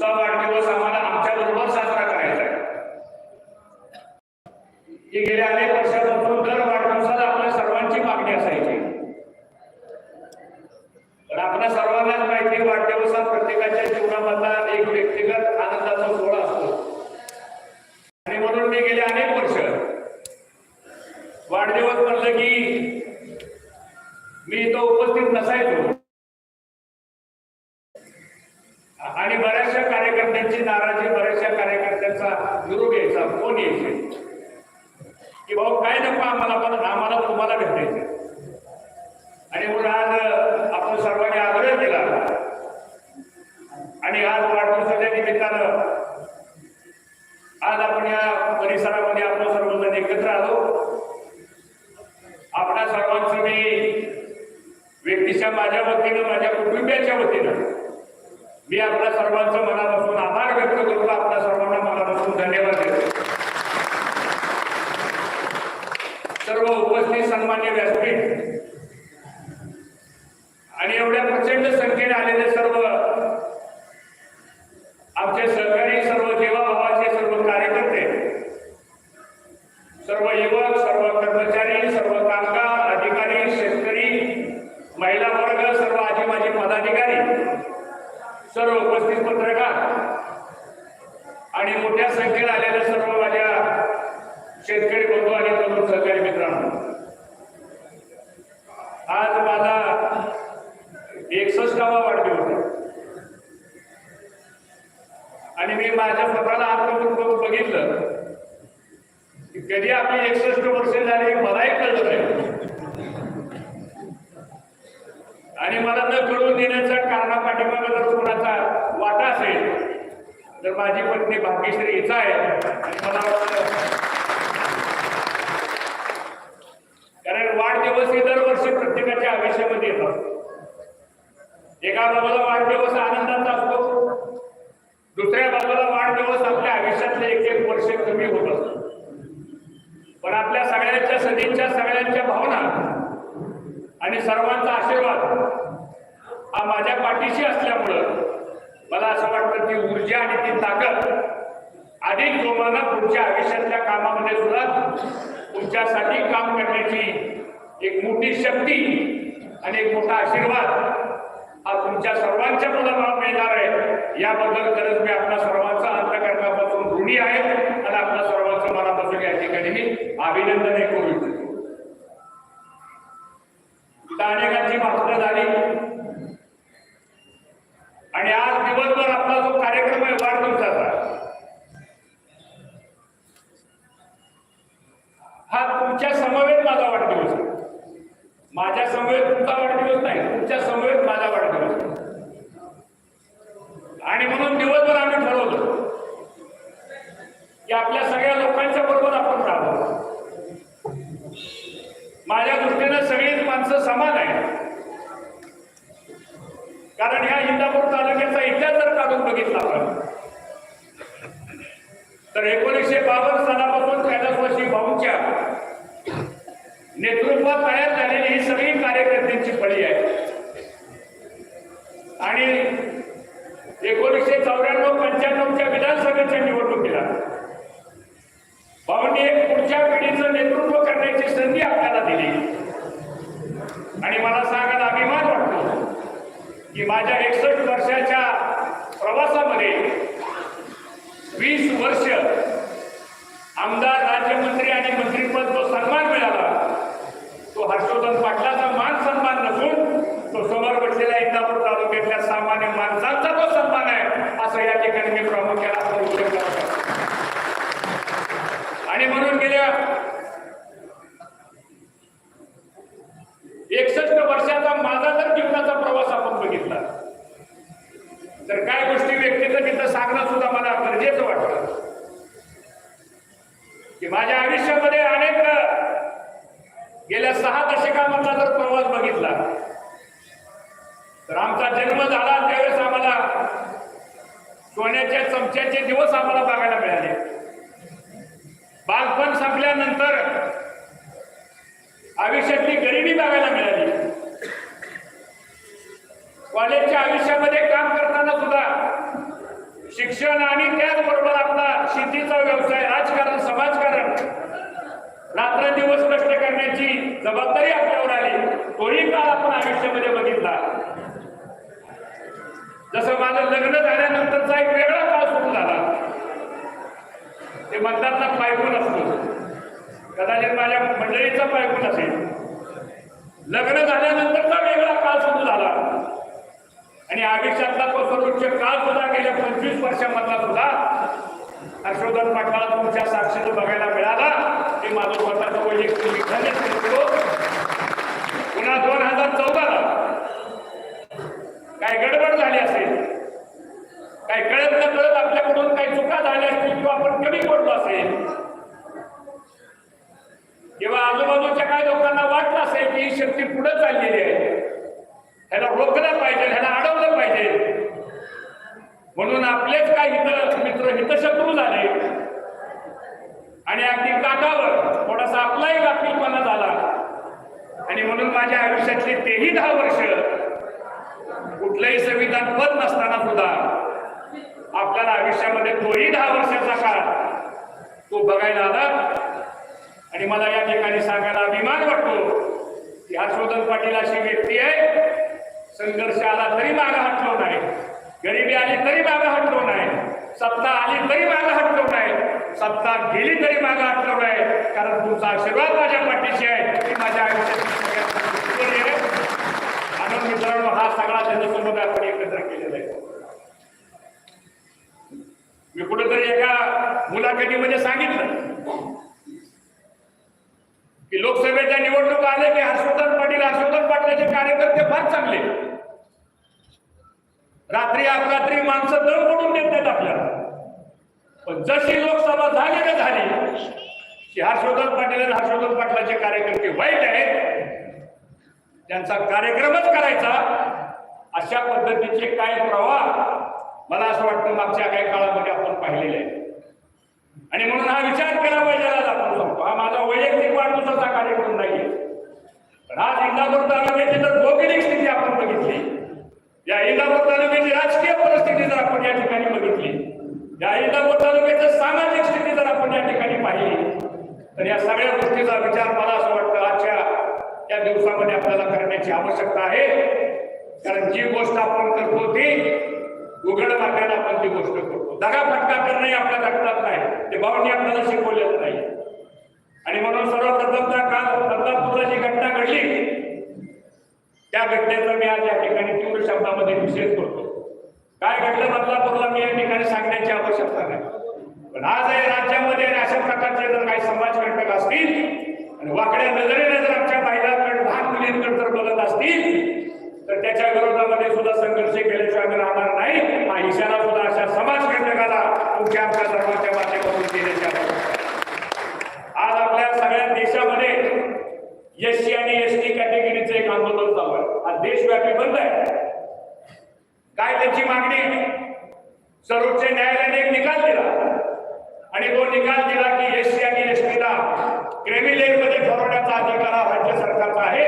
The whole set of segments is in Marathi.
तुमचा वाढदिवस आम्हाला आमच्या बरोबर साजरा करायचा आहे. गेले अनेक वर्षापासून दर वाढदिवसाला आपल्या सर्वांची मागणी असायची पण आपल्या सर्वांनाच माहिती वाढदिवसात प्रत्येकाच्या जीवनामधला एक व्यक्तिगत आनंदाचा सोहळा असतो आणि म्हणून मी गेले अनेक वर्ष वाढदिवस म्हणलं की मी इथं उपस्थित नसायचो आणि बऱ्याचशा कार्यकर्त्यांची नाराजी बऱ्याचशा कार्यकर्त्यांचा निरोप यायचा फोन यायचे की भाऊ काय नको आम्हाला पण आम्हाला तुम्हाला भेटायचं आणि म्हणून आज आपण सर्वांनी आग्रह केला आणि आज वाढदिवसाच्या निमित्तानं आज आपण या परिसरामध्ये आपण सर्वजण एकत्र आलो आपल्या सर्वांचं मी व्यक्तीच्या माझ्या वतीनं माझ्या कुटुंबियाच्या वतीनं मी आपल्या सर्वांचं मनापासून आभार व्यक्त करतो आपल्या सर्वांना मनापासून धन्यवाद देतो सर्व उपस्थित सन्मान्य व्यासपीठ आणि एवढ्या प्रचंड संख्येने आलेले सर्व आमचे सहकारी सर्व जीवाभावाचे सर्व कार्यकर्ते सर्व युवक सर्व कर्मचारी सर्व कामगार अधिकारी शेतकरी महिला वर्ग माझे पदाधिकारी सर्व उपस्थित पत्रकार आणि मोठ्या संख्येने आलेल्या सर्व माझ्या शेतकरी बंधू आणि तरुण सहकारी मित्रांनो आज माझा एकसष्टावा वाढदिवस आहे. आणि मी माझ्या स्वतःला आत्मपूर्ण करून बघितलं की कधी आपली एकसष्ट वर्ष झाली हे मलाही कळलं नाही. आणि मला न कळून देण्याच्या पाठिंबा जर कोणाचा वाटा असेल तर माझी पत्नी भाग्यश्री हिचा आहे. आणि मला वाटतं कारण वाढदिवस हे दरवर्षी प्रत्येकाच्या आयुष्यामध्ये येतात. एका बाजूला वाढदिवस आनंदाचा असतो दुसऱ्या बाजूला वाढदिवस आपल्या आयुष्यातले एक एक वर्ष कमी होत असतो. पण आपल्या सगळ्यांच्या सदींच्या सगळ्यांच्या भावना आणि सर्वांचा आशीर्वाद हा माझ्या पाठीशी असल्यामुळं मला असं वाटतं ती ऊर्जा आणि ती ताकद अधिक जोमानं तुमच्या आयुष्यातल्या कामामध्ये सुद्धा तुमच्यासाठी काम करण्याची एक मोठी शक्ती आणि एक मोठा आशीर्वाद हा तुमच्या सर्वांच्या मला मिळणार आहे. याबद्दल खरंच मी आपल्या सर्वांचा अंतकरणापासून ऋणी आहे आणि आपल्या सर्वांचं मनापासून या ठिकाणी मी अभिनंदन करू इच्छितो. इथं अनेकांची भाषणं झाली आणि आज दिवसभर आपला जो कार्यक्रम आहे वाढदिवसाचा हा तुमच्या समवेत माझा वाढदिवस आहे माझ्या समवेत तुमचा वाढदिवस नाही तुमच्या समवेत माझा वाढदिवस आहे. आणि म्हणून दिवसभर आम्ही ठरवलं की आपल्या सगळ्या लोकांच्या बरोबर आपण राहावं माझ्या दृष्टीनं सगळीच माणसं समान आहे कारण ह्या इंदापूर तालुक्याचा इतिहास जर काढून बघितला आपण तर एकोणीसशे बावन्न सालापासून कैलासवासी भाऊंच्या नेतृत्वात तयार झालेली ही सगळी कार्यकर्त्यांची फळी आहे आणि एकोणीसशे चौऱ्याण्णव पंच्याण्णवच्या विधानसभेच्या निवडणुकीला भाऊंनी एक पुढच्या पिढीचं नेतृत्व करण्याची संधी आपल्याला दिली आणि मला सांगायला अभिमान वाटतो की माझ्या एकसष्ट वर्षाच्या प्रवासामध्ये वीस वर्ष आमदार राज्यमंत्री आणि मंत्रीपद जो सन्मान मिळाला तो हर्षवर्धन पाटलाचा मान सन्मान नसून तो समोर बसलेल्या इंदापूर तालुक्यातल्या सामान्य माणसांचा तो सन्मान आहे असं या ठिकाणी मी प्रामुख्याने आपला उल्लेख करतो आणि म्हणून गेल्या एकसष्ट वर्षाचा माझा जर जीवनाचा प्रवास आपण बघितला तर काय गोष्टी व्यक्तीचं तिथं सांगणं सुद्धा मला गरजेचं वाटतं की माझ्या आयुष्यामध्ये अनेक गेल्या सहा दशकामधला जर प्रवास बघितला तर आमचा जन्म झाला त्यावेळेस आम्हाला सोन्याच्या चमच्याचे दिवस आम्हाला बघायला मिळाले बालपण संपल्यानंतर आयुष्यातली गरिबी बघायला मिळाली कॉलेजच्या आयुष्यामध्ये काम करताना सुद्धा शिक्षण आणि त्याचबरोबर आपला शेतीचा व्यवसाय राजकारण समाजकारण रात्रंदिवस कष्ट करण्याची जबाबदारी आपल्यावर आली तोही काळ आपण आयुष्यामध्ये बघितला जसं माझं लग्न झाल्यानंतरचा एक वेगळा काळ सुरू झाला. ते मतदारचा ना असतो. कदाचित माझ्या मंडळीचा पायगुण असेल. लग्न झाल्यानंतरचा वेगळा काळ सुरू झाला. आणि आयुष्यातला तो सर्वोच्च काळ सुद्धा गेल्या पंचवीस वर्षामधला सुद्धा हर्षवर्धन पाटलाला तुमच्या साक्षीचं बघायला मिळाला. ते माझं स्वतःचं वैयक्तिक विधानच करतो पुन्हा दोन हजार चौदाला काय गडबड झाली असेल? काय कळत न कळत आपल्याकडून काही चुका झाल्या असतील किंवा आपण कमी पडलो असेल? किंवा आजूबाजूच्या काय लोकांना वाटलं असेल की ही शक्ती पुढे चाललेली आहे? ह्याला रोखलं पाहिजे ह्याला अडवलं पाहिजे. म्हणून आपलेच काय हित मित्र हितशत्रू झाले. आणि अगदी काटावर थोडासा आपलाही गाफीलपणा झाला. आणि म्हणून माझ्या आयुष्यातले तेही दहा वर्ष कुठलंही संविधान पद नसताना सुद्धा आपल्याला आयुष्यामध्ये तोही दहा वर्षाचा काळ तो बघायला आला. आणि मला या ठिकाणी सांगायला अभिमान वाटतो की हर्षवर्धन पाटील अशी व्यक्ती आहे. संघर्ष आला तरी मागं हटलो नाही. गरिबी आली तरी मागं हटलो नाही. सत्ता आली तरी मागं हटलो नाही. सत्ता गेली तरी मागं हटलो नाही. कारण तुमचा आशीर्वाद माझ्या पाठीशी आहे. ती माझ्या आयुष्यात सगळ्यात मोठी उपकारी आहे. म्हणून मित्रांनो हा सगळा जनसमुदाय आपण एकत्र केलेला आहे. मी कुठेतरी एका मुलाखतीमध्ये सांगितलं की लोकसभेच्या निवडणूक आले की हर्षवर्धन पाटील हर्षवर्धन पाटलाचे कार्यकर्ते फार चांगले. रात्री अपरात्री माणसं दर पडून देतात आपल्याला. पण जशी लोकसभा झाली ना झाली की हर्षवर्धन पाटील आणि हर्षवर्धन पाटलाचे कार्यकर्ते वाईट आहेत. त्यांचा कार्यक्रमच करायचा अशा पद्धतीचे काय प्रवाह मला असं वाटतं मागच्या काही काळामध्ये आपण पाहिलेले आहे आणि म्हणून हा विचार केला पाहिजे आज आपण सांगतो हा माझा वैयक्तिक वाढदिवसाचा कार्यक्रम नाही पण आज इंदापूर तालुक्याची जर भौगोलिक स्थिती आपण बघितली. या इंदापूर तालुक्याची राजकीय परिस्थिती जर आपण या ठिकाणी बघितली या इंदापूर तालुक्याची सामाजिक स्थिती जर आपण या ठिकाणी पाहिली तर या सगळ्या गोष्टीचा विचार मला असं वाटतं आजच्या त्या दिवसामध्ये आपल्याला करण्याची आवश्यकता आहे. कारण जी गोष्ट आपण करतो ती उघड मार्गाने आपण ती गोष्ट करतो. दगा फटका करणे आपल्या रक्तात नाही. ते भाऊंनी आपल्याला शिकवलेलं नाही. आणि म्हणून सर्वप्रथम त्या काल बदलापूरला जी घटना घडली. त्या घटनेचा मी आज या ठिकाणी तीव्र शब्दामध्ये निषेध करतो. काय घडलं बदलापूरला मी या ठिकाणी सांगण्याची आवश्यकता नाही. पण आज या राज्यामध्ये अशा प्रकारचे जर काही समाज घटक असतील आणि वाकड्या नजरेने जर आमच्या महिलांकडे लहान मुलींकडे जर बघत असतील तर त्याच्या विरोधामध्ये सुद्धा संघर्ष केल्याशिवाय आम्ही राहणार नाही. हा इशारा सुद्धा अशा समाज घटकाला तुमच्या आमच्या धर्माच्या माध्यमातून देण्याची आज आपल्या सगळ्या देशामध्ये एस सी आणि एस टी कॅटेगरीचं एक आंदोलन चालू आहे. हा देशव्यापी बंद आहे. काय त्याची मागणी? सर्वोच्च न्यायालयाने एक निकाल दिला. आणि तो निकाल दिला की एस सी आणि एस टीला क्रेमिलेन मध्ये ठरवण्याचा अधिकार हा राज्य सरकारचा आहे.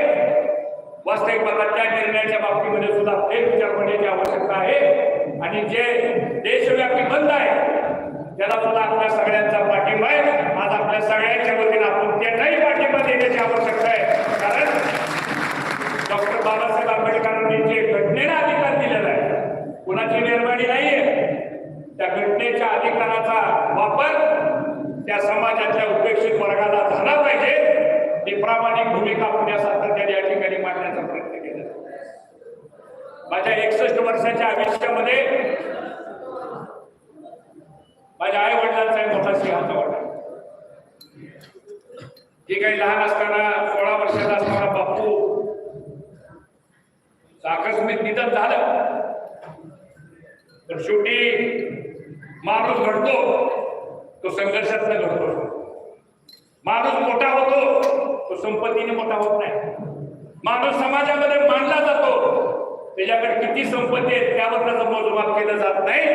वास्तविक बघा त्या निर्णयाच्या बाबतीमध्ये सुद्धा ते विचार करण्याची आवश्यकता आहे. आणि जे देशव्यापी बंद आहे त्याला सुद्धा आपल्या सगळ्यांचा पाठिंबा आहे. आज आपल्या सगळ्यांच्या वतीने आपण त्यांनाही पाठिंबा देण्याची आवश्यकता आहे. कारण डॉक्टर बाबासाहेब आंबेडकरांनी जे घटनेला अधिकार दिलेला आहे कुणाची निर्माणी नाहीये त्या घटनेच्या अधिकाराचा वापर समाजाच्या उपेक्षित वर्गाला झाला पाहिजे ती प्रामाणिक भूमिका आपण या सातत्याने या ठिकाणी मांडण्याचा प्रयत्न केला. माझ्या एकसष्ट वर्षाच्या आयुष्यामध्ये माझ्या आई वडिलांचा मोठा सिंहाचा वाटा. जी काही लहान असताना सोळा वर्षाचा असताना बापू आकस्मिक निधन झालं. तर शेवटी माणूस घडतो. तो संघर्षातनं घडतो. माणूस मोठा होतो तो संपत्तीने मोठा होत नाही. माणूस समाजामध्ये मानला जातो त्याच्याकडे किती संपत्ती आहे त्यावर त्याचा मोजमाप केलं जात नाही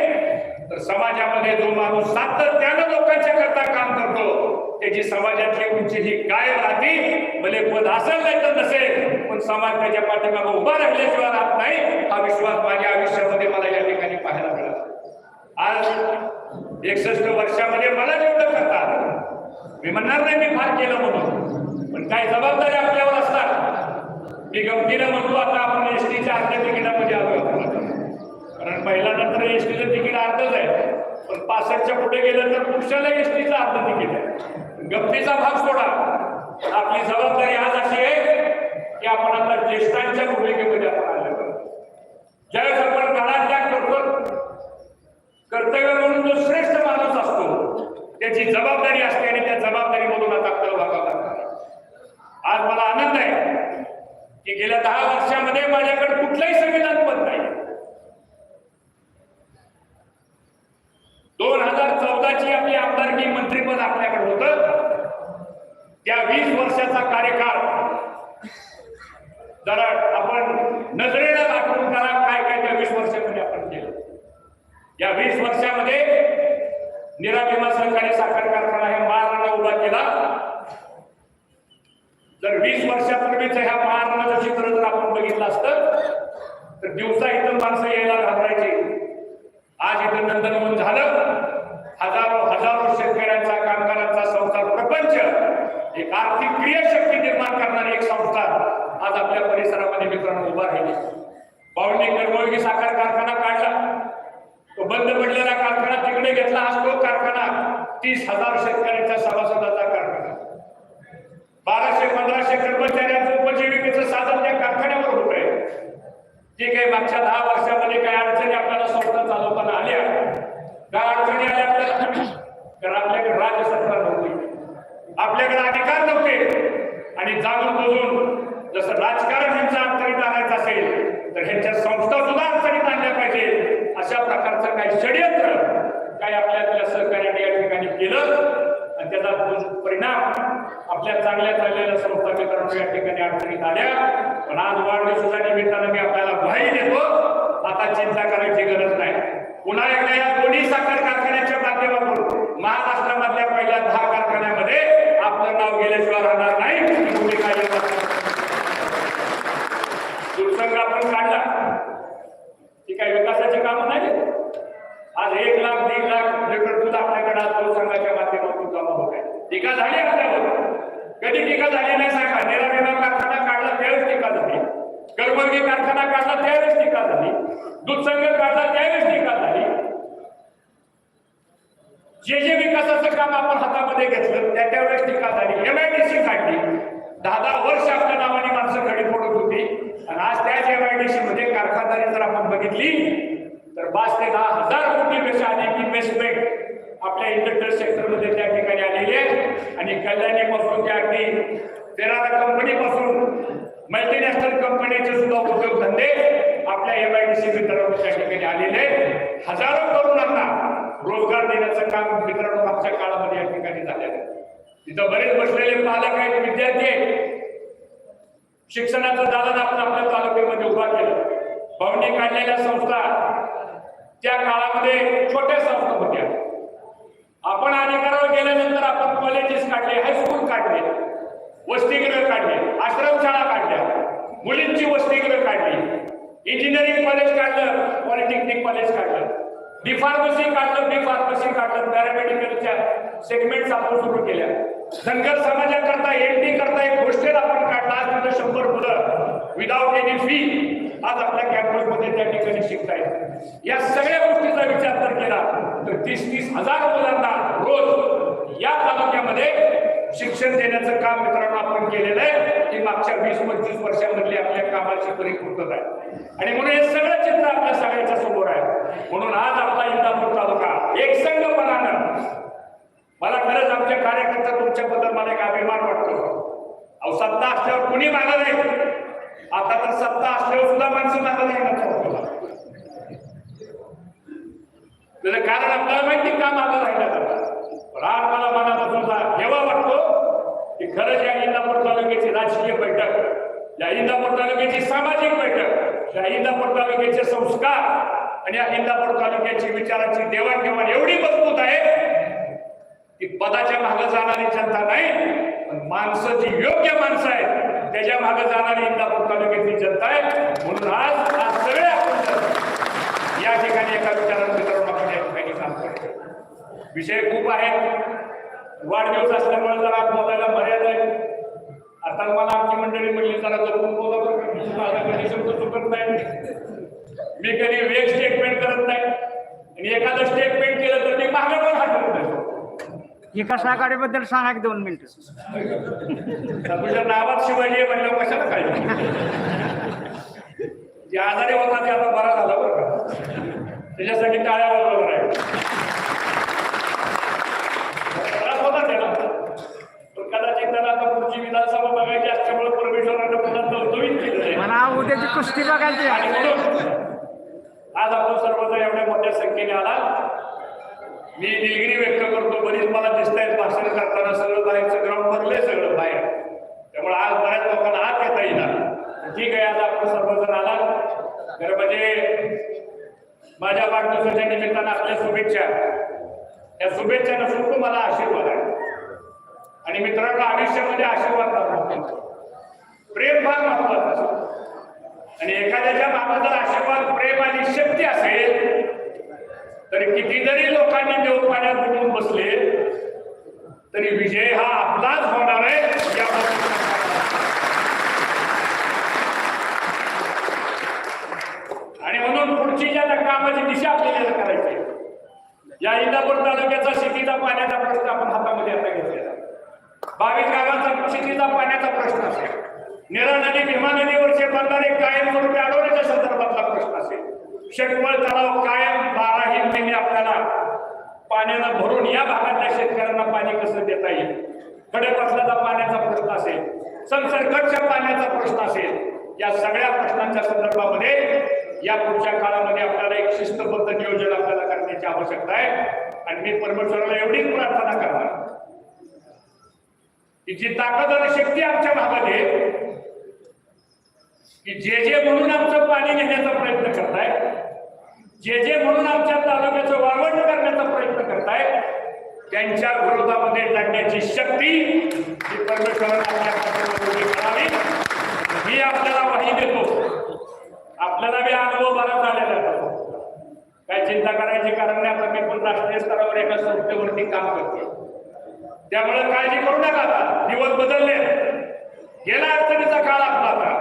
तर समाजामध्ये जो माणूस सातत्यानं लोकांच्या करता काम करतो त्याची समाजातली उंची ही कायम राहते भले पद असेल नाही तर नसेल पण समाज त्याच्या पाठीमागे उभा राहिल्याशिवाय राहत नाही हा विश्वास माझ्या आयुष्यामध्ये मला या ठिकाणी पाहायला मिळाला. आज एकसष्ट वर्षामध्ये मला जेवढं करतात मी म्हणणार नाही मी फार केलं म्हणून. पण काही जबाबदारी आपल्यावर असतात मी गमतीनं म्हणतो आता आपण एस टीच्या अर्ध्या तिकिटामध्ये आलो कारण पहिल्यानंतर नंतर एस टीचं तिकीट अर्धच आहे. पण पासष्टच्या पुढे गेलं तर पुरुषाला एस टीचं अर्ध तिकीट आहे. गमतीचा भाग सोडा. आपली जबाबदारी आज अशी आहे की आपण आता ज्येष्ठांच्या भूमिकेमध्ये आपण आलो ज्यावेळेस आपण काळात करतो कर्तव्य म्हणून जो श्रेष्ठ माणूस असतो त्याची जबाबदारी असते आणि त्या जबाबदारीमधून आता आपल्याला वागावं लागतं आज मला आनंद आहे की गेल्या दहा वर्षामध्ये माझ्याकडे कुठलंही संविधान पद नाही दोन हजार चौदाची आपली आमदारकी मंत्रीपद आपल्याकडे होतं त्या वीस वर्षाचा कार्यकाळ जरा आपण नजरेला दाखवून करा काय काय त्या वीस वर्षामध्ये आपण केलं या वीस वर्षामध्ये निरा भीमा सहकारी साखर कारखाना हे महाराणा उभा केला जर वीस वर्षापूर्वीच ह्या महाराणाचं चित्र जर आपण बघितलं असतं तर दिवसा इथं माणसं यायला घाबरायची. आज इथं नंदनवन झालं. हजारो हजारो शेतकऱ्यांचा कामगारांचा संसार प्रपंच. एक आर्थिक क्रियाशक्ती निर्माण करणारी एक संस्था आज आपल्या परिसरामध्ये मित्रांनो उभा राहिली. बावणी करमळगी साखर कारखाना काढला. तो बंद पडलेला कारखाना तिकडे घेतला आज तो कारखाना. तीस हजार शेतकऱ्यांच्या सभासदाचा कारखाना. बाराशे पंधराशे कर्मचाऱ्यांचं उपजीविकेचं साधन त्या कारखान्यावर होत. जे काही मागच्या दहा वर्षामध्ये काही अडचणी आपल्याला स्वतः चालवताना आल्या काय अडचणी आल्या आपल्याला कारण आपल्याकडे सरकार नव्हती. आपल्याकडे अधिकार नव्हते. आणि जाणून बुजून जसं राजकारण ह्यांचं अडचणीत आणायचं असेल तर ह्यांच्या संस्था सुद्धा अडचणीत आणल्या पाहिजे अशा प्रकारचं काही षडयंत्र काही आपल्या सहकार्याने या ठिकाणी केलं आणि त्याचा परिणाम आपल्या चांगल्या चाललेल्या संस्था मित्रांनो या ठिकाणी अडचणीत आल्या. पण आज वाढदिवसाच्या निमित्तानं मी आपल्याला ग्वाही देतो. आता चिंता करायची गरज नाही. पुन्हा एकदा या दोन्ही साखर कारखान्याच्या माध्यमातून महाराष्ट्रामधल्या पहिल्या दहा कारखान्यामध्ये आपलं नाव गेल्याशिवाय राहणार नाही. ही आपण काढला. ती काही विकासाची कामं नाही? आज एक लाख दीड लाख लिटर दूध आपल्याकडे आज दूधसंघाच्या माध्यमातून जमा होत आहे टीका झाली आपल्यावर. कधी टीका झाली नाही सांगा. निराविमा कारखाना काढला त्यावेळेस टीका झाली. करमर्गी कारखाना काढला त्यावेळेस टीका झाली. दूधसंघ काढला त्यावेळेस टीका झाली. जे जे विकासाचं काम आपण हातामध्ये घेतलं त्या त्यावेळेस टीका झाली. एमआयडीसी काढली. दहा दहा वर्ष आपल्या नावाने माणसं खडी फोडत होती. आणि आज त्याच एमआयडीसी मध्ये कारखानदारी जर आपण बघितली तर पाच ते दहा हजार कोटीपेक्षा अधिक इन्व्हेस्टमेंट आपल्या इंडस्ट्रियल सेक्टरमध्ये त्या ठिकाणी आलेले आहेत. आणि कल्याणीपासून ते अगदी तेराला कंपनीपासून मल्टीनॅशनल कंपनीचे सुद्धा उद्योगधंदे आपल्या एम आय डी सी मित्रांनो त्या ठिकाणी आलेले आहेत. हजारो तरुणांना रोजगार देण्याचं काम मित्रांनो मागच्या काळामध्ये या ठिकाणी झालेलं आहे. तिथं बरेच बसलेले पालक आहेत विद्यार्थी आहेत. शिक्षणाचं दालन आपण आपल्या तालुक्यामध्ये उभा केलं. भवनी काढलेल्या संस्था त्या काळामध्ये छोट्या संस्था होत्या आपण अधिकारावर गेल्यानंतर आपण कॉलेजेस काढले हायस्कूल काढले वसतिगृह काढले आश्रमशाळा काढल्या मुलींची वसतिगृह काढली इंजिनिअरिंग कॉलेज काढलं पॉलिटेक्निक कॉलेज काढलं बी फार्मसी काढलं बी फार्मसी काढलं पॅरामेडिकलच्या सेगमेंट आपण सुरू केल्या. धनगर समाजाकरता एनटी करता एक हॉस्टेल आपण काढला आज तिथं शंभर मुलं विदाउट एनी फी आज आपल्या कॅम्पसमध्ये त्या ठिकाणी शिकतायत. या सगळ्या गोष्टीचा विचार जर केला तर तीस तीस हजार मुलांना रोज या तालुक्यामध्ये शिक्षण देण्याचं काम मित्रांनो आपण केलेलं आहे. की मागच्या वीस पंचवीस वर्षामधली आपल्या कामाची परिपूर्तता आहे. आणि म्हणून हे सगळं चित्र आपल्या सगळ्याच्या समोर आहे. म्हणून आज आपला इंदापूर तालुका एकसंघपणानं मला खरंच आमच्या कार्यकर्ता तुमच्याबद्दल मला एक अभिमान वाटतो. अहो सत्ता असल्यावर कुणी मागा नाही. आता तर सत्ता असल्यावर सुद्धा माणसं मागा नाही ना चौकाला. त्याचं कारण आपल्याला माहिती का? मागं राहिला जातं पण आज मला मनापासून जेव्हा वाटतो की खरंच या इंदापूर तालुक्याची राजकीय बैठक या इंदापूर तालुक्याची सामाजिक बैठक या इंदापूर तालुक्याचे संस्कार आणि या इंदापूर तालुक्याची विचारांची देवाणघेवाण एवढी मजबूत आहे की पदाच्या मागे जाणारी जनता नाही पण माणसं जी योग्य माणसं आहेत त्याच्यामागे जाणारी इंदापूर तालुक्यातली जनता आहे. म्हणून आज आज सगळे आपण या ठिकाणी एका विचारांचं करून आपण या ठिकाणी काम विषय खूप आहेत. वाढदिवस असल्यामुळे जरा बोलायला मर्यादा आहे. आता मला आमची मंडळी म्हणली जरा जपून बोला माझा कधी शब्द चुकत नाही. मी कधी वेग स्टेटमेंट करत नाही. आणि एखादं स्टेटमेंट केलं तर मी मागे पण हटवत नाही विकास आघाडीबद्दल सांगा की दोन मिनिटं. तुझ्या नावात शिवाजी म्हणल्यावर कशाला काय जे आजारी होता ते आता बरा झाला बरं का? त्याच्यासाठी टाळ्या बरोबर आहे त्रास होता त्याला त्याला आता पुढची विधानसभा बघायची असल्यामुळे परमेश्वरानं पुन्हा नवनवीन केलेलं आहे मला उद्याची कुस्ती बघायची आणि. म्हणून आज आपण सर्वजण एवढ्या मोठ्या संख्येने आला. मी दिलगिरी व्यक्त करतो बरीच मला दिसत आहेत भाषण करताना सगळं बाहेरचं ग्राउंड भरले सगळं बाहेर. त्यामुळे आज बऱ्याच लोकांना आत येता येईल ठीक आहे आज आपण सर्वजण आला. तर म्हणजे माझ्या वाढदिवसाच्या निमित्तानं आपल्या शुभेच्छा. या शुभेच्छा नसून तुम्हाला आशीर्वाद आहे. आणि मित्रांनो आयुष्यामध्ये आशीर्वाद महत्त्वाचा प्रेम फार महत्वाचं आणि एखाद्याच्या मागे जर आशीर्वाद प्रेम आणि शक्ती असेल तरी किती जरी लोकांनी देव पाण्यात बुडून बसले तरी विजय हा आपलाच होणार आहे याबद्दल आणि म्हणून पुढची ज्या कामाची दिशा आपल्याला करायची आहे. या इंदापूर तालुक्याचा शेतीचा पाण्याचा प्रश्न आपण हातामध्ये आता घेतलेला आहे. बावीस गावांचा शेतीचा पाण्याचा प्रश्न असेल. निरा नदी भीमा नदीवरचे बंधारे कायमस्वरूपी अडवण्याच्या संदर्भातला प्रश्न असेल. शेतमळ तलाव कायम बाराही महिने आपल्याला पाण्यानं भरून या भागातल्या शेतकऱ्यांना पाणी कसं देता येईल? खडेपासल्याचा पाण्याचा प्रश्न असेल संसर्गच्या पाण्याचा प्रश्न असेल या सगळ्या प्रश्नांच्या संदर्भामध्ये या पुढच्या काळामध्ये आपल्याला एक शिस्तबद्ध नियोजन आपल्याला करण्याची आवश्यकता आहे. आणि मी परमेश्वराला एवढीच प्रार्थना करणार. जी ताकद आणि शक्ती आमच्या भागात आहे की जे जे म्हणून आमचं पाणी घेण्याचा प्रयत्न करताय जे जे म्हणून आमच्या तालुक्याचं वाळवंट करण्याचा प्रयत्न करताय त्यांच्या विरोधामध्ये लढण्याची शक्ती ही करावी आपल्याला वाही देतो. आपल्याला बी अनुभव बरा झालेला काय चिंता करायची कारण नाही आता मी पण राष्ट्रीय स्तरावर एका संस्थेवरती काम करते त्यामुळे काळजी करू नका आता. दिवस बदलले. गेला अडचणीचा काळ आपला आता.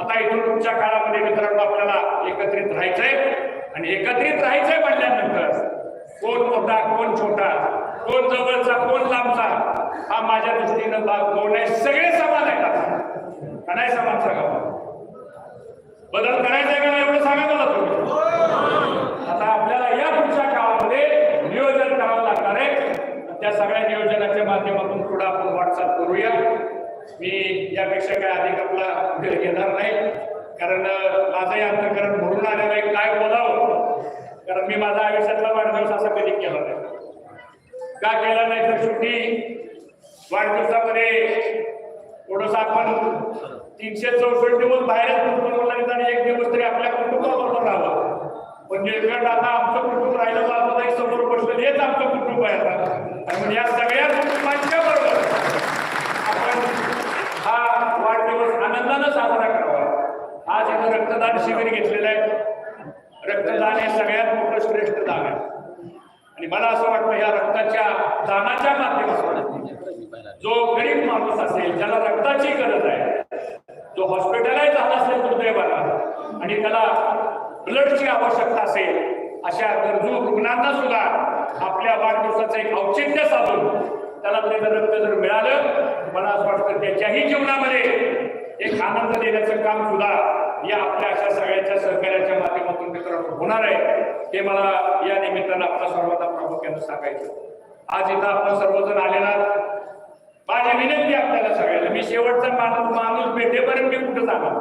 आता इथून तुमच्या काळामध्ये मित्रांनो आपल्याला एकत्रित राहायचंय आणि एकत्रित राहायचंय म्हणल्यानंतर कोण मोठा कोण छोटा कोण जवळचा कोण लांबचा हा माझ्या दृष्टीनं भाग कोण आहे. सगळे समान आहेत आता. का नाही समान सांगा? बदल करायचा आहे का नाही एवढं सांगा मला तुम्ही आता आपल्याला या पुढच्या काळामध्ये नियोजन करावं लागणार आहे त्या सगळ्या नियोजनाच्या माध्यमातून पुढे आपण वाटचाल करूया मी यापेक्षा काय अधिक आपला वेळ घेणार नाही कारण अं, माझंही अंतकरण भरून आलेलं आहे काय बोलावं कारण मी माझा आयुष्यातला वाढदिवस असा कधी केला नाही का केला नाही तर शेवटी वाढदिवसामध्ये थोडस आपण तीनशे चौसष्ट दिवस बाहेरच कुटुंबाला आणि एक दिवस तरी आपल्या कुटुंबाबरोबर राहावं पण निर्गड आता आमचं कुटुंब राहिलं बाजूला एक समोर बसलं हेच आमचं कुटुंब आहे आता आणि म्हणून या सगळ्या कुटुंबांच्या बरोबर आपण हा वाढदिवस आनंदानं साजरा करावा आज इथं रक्तदान शिबिर घेतलेलं आहे रक्तदान हे सगळ्यात मोठं श्रेष्ठ दान आहे. आणि मला असं वाटतं या रक्ताच्या दानाच्या माध्यमातून जो गरीब माणूस असेल ज्याला रक्ताची गरज आहे जो हॉस्पिटलाइज झाला असेल दुर्दैवाला आणि त्याला ब्लडची आवश्यकता असेल अशा गरजू रुग्णांना सुद्धा आपल्या वाढदिवसाचं एक औचित्य साधून त्याला ते रक्त जर मिळालं मला असं वाटतं त्याच्याही जीवनामध्ये एक आनंद देण्याचं काम सुद्धा या आपल्या अशा सगळ्यांच्या सहकार्याच्या माध्यमातून मित्रांनो होणार आहे. हे मला या निमित्तानं आपल्या सर्वांना प्रामुख्यानं सांगायचं. आज इथं आपण सर्वजण आलेला माझी विनंती आपल्याला सगळ्याला मी शेवटचा माणूस माणूस भेटेपर्यंत मी कुठं जाणार?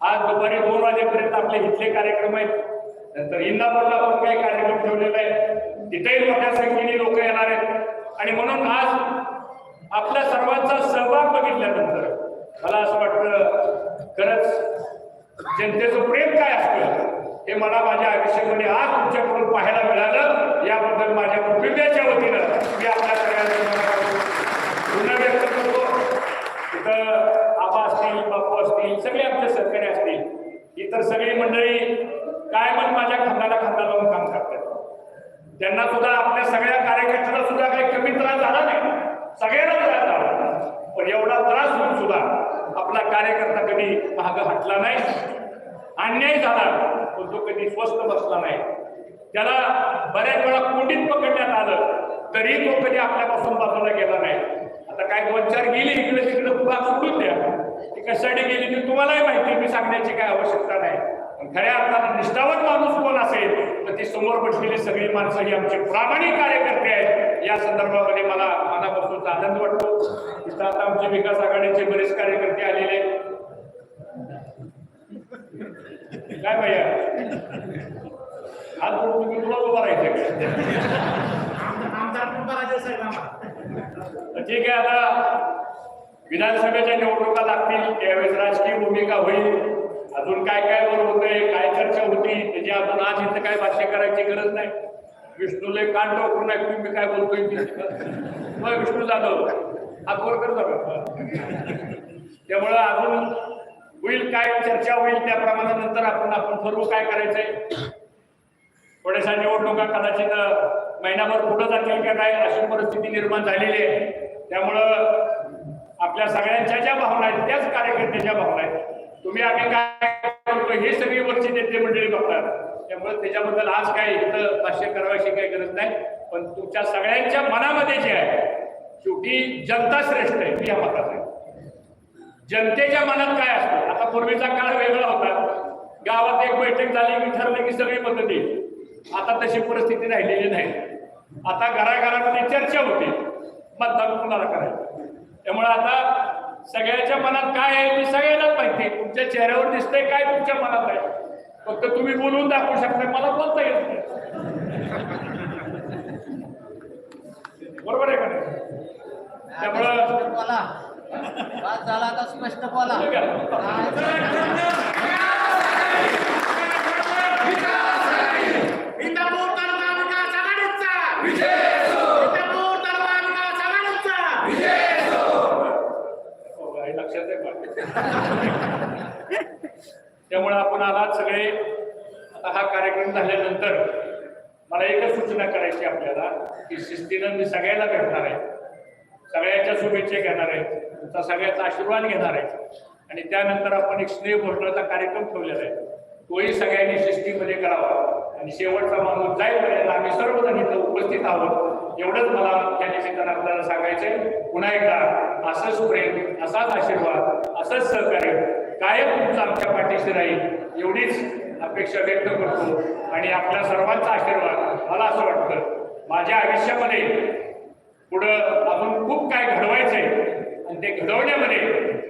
आज दुपारी दोन वाजेपर्यंत आपले इथले कार्यक्रम आहेत. नंतर इंदापूरला पण काही कार्यक्रम ठेवलेला आहे तिथेही मोठ्या संख्येने लोक येणार आहेत. आणि म्हणून आज आपल्या सर्वांचा सहभाग बघितल्यानंतर मला असं वाटतं खरंच जनतेचं प्रेम काय असतं हे मला माझ्या आयुष्यामध्ये आज तुमच्याकडून पाहायला मिळालं. याबद्दल माझ्या कुटुंबियाच्या वतीनं मी आपल्या सगळ्यांना व्यक्त करतो. तिथं आबा असतील बापू असतील सगळे आमचे सहकारी असतील इतर सगळी मंडळी काय पण माझ्या खांद्याला खांदा लावून काम करतात. त्यांना सुद्धा आपल्या सगळ्या कार्यकर्त्यांना सुद्धा काही कमी त्रास झाला नाही. सगळ्यांना त्रास झाला. पण एवढा त्रास होऊन सुद्धा आपला कार्यकर्ता कधी महाग हटला नाही. अन्याय झाला पण तो कधी स्वस्त बसला नाही. त्याला बऱ्याच वेळा कोटीत पकडण्यात आलं तरी तो कधी आपल्यापासून बाजूला गेला नाही. आता काय दोन चार गेली इकडे तिकडे भाग सोडून द्या. ती कशासाठी गेली ती तुम्हालाही माहिती मी सांगण्याची काय आवश्यकता नाही. खऱ्या अर्थानं निष्ठावत माणूस कोण असेल तर ती समोर बसलेली सगळी माणसं ही आमचे प्रामाणिक कार्यकर्ते आहेत. या संदर्भामध्ये मला मनापासून आनंद वाटतो. तिथं आता आमचे विकास आघाडीचे बरेच कार्यकर्ते आलेले आहेत. काय भैया? आज तुम्ही तुला उभा राहायचे ठीक आहे आता विधानसभेच्या निवडणुका लागतील. त्यावेळेस राजकीय भूमिका होईल. अजून काय काय बोल होतंय काय चर्चा होती त्याची अजून आज इथं काय भाष्य करायची गरज नाही. विष्णूले कान टोकून नाही मी काय बोलतोय मग विष्णू जाधव हात वर कर त्यामुळं अजून होईल काय चर्चा होईल त्याप्रमाणे नंतर आपण आपण ठरवू काय करायचंय. थोड्याशा निवडणुका कदाचित महिनाभर पुढे जातील का काय अशी परिस्थिती निर्माण झालेली आहे. त्यामुळं आपल्या सगळ्यांच्या ज्या भावना आहेत त्याच कार्यकर्त्याच्या भावना आहेत. तुम्ही आम्ही काय करतो हे सगळी वरची नेते मंडळी बघतात. त्यामुळे त्याच्याबद्दल आज काय इथं भाष्य करावायची काही गरज नाही. पण तुमच्या सगळ्यांच्या मनामध्ये जे आहे शेवटी जनता श्रेष्ठ आहे मी या मतात आहे. जनतेच्या मनात काय असतं? आता पूर्वीचा काळ वेगळा होता. गावात एक बैठक झाली की ठरलं की सगळी मतं आता तशी परिस्थिती राहिलेली नाही. आता घराघरामध्ये चर्चा होते. मतदान कुणाला करायचं? त्यामुळे आता सगळ्याच्या मनात काय आहे ते सगळ्यांनाच माहिती आहे. तुमच्या चेहऱ्यावर दिसतंय काय तुमच्या मनात आहे? फक्त तुम्ही बोलून दाखवू शकता मला बोलता येत नाही. बरोबर आहे का? त्यामुळं बोला. झाला आता स्पष्ट बोला ठीक आहे. इंदापूर तालुका विकास आघाडीचा इंदापूर तालुका विकास आघाडीचा हो, हे लक्षात आहे का? त्यामुळे आपण आलात सगळे. आता हा कार्यक्रम झाल्यानंतर मला एकच सूचना करायची आपल्याला की शिस्तीनं मी सगळ्याला भेटणार आहे. सगळ्यांच्या शुभेच्छा घेणार आहे. तुमचा सगळ्याचा आशीर्वाद घेणार आहे. आणि त्यानंतर आपण एक स्नेह भोजनाचा कार्यक्रम ठेवलेला आहे. तोही सगळ्यांनी शिस्तीमध्ये करावा. आणि शेवटचा माणूस जाईल आम्ही सर्वजण इथं उपस्थित आहोत. एवढंच मला या निमित्तानं आपल्याला सांगायचंय. पुन्हा एकदा असंच प्रेम असाच आशीर्वाद असंच सहकार्य कायम तुमचं आमच्या पाठीशी राहील एवढीच अपेक्षा व्यक्त करतो. आणि आपल्या सर्वांचा आशीर्वाद. मला असं वाटतं माझ्या आयुष्यामध्ये पुढं आपण खूप काय घडवायचंय आणि ते घडवण्यामध्ये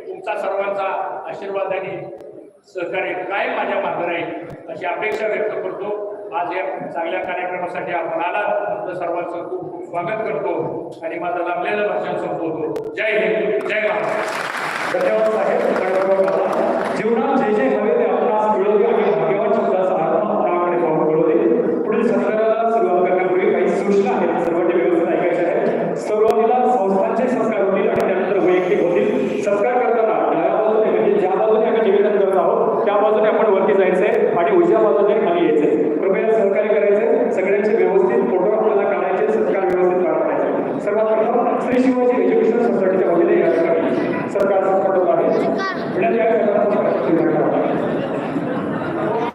तुमचा सर्वांचा आशीर्वाद आणि सहकार्य काय माझ्या मागे राहील अशी अपेक्षा व्यक्त करतो. आज या चांगल्या कार्यक्रमासाठी आपण आला तुमचं सर्वांचं खूप खूप स्वागत करतो आणि माझं लाभलेलं भाषण संपवतो. जय हिंद जय महाराष्ट्र धन्यवाद साहेब. जीवनात जे जे हवे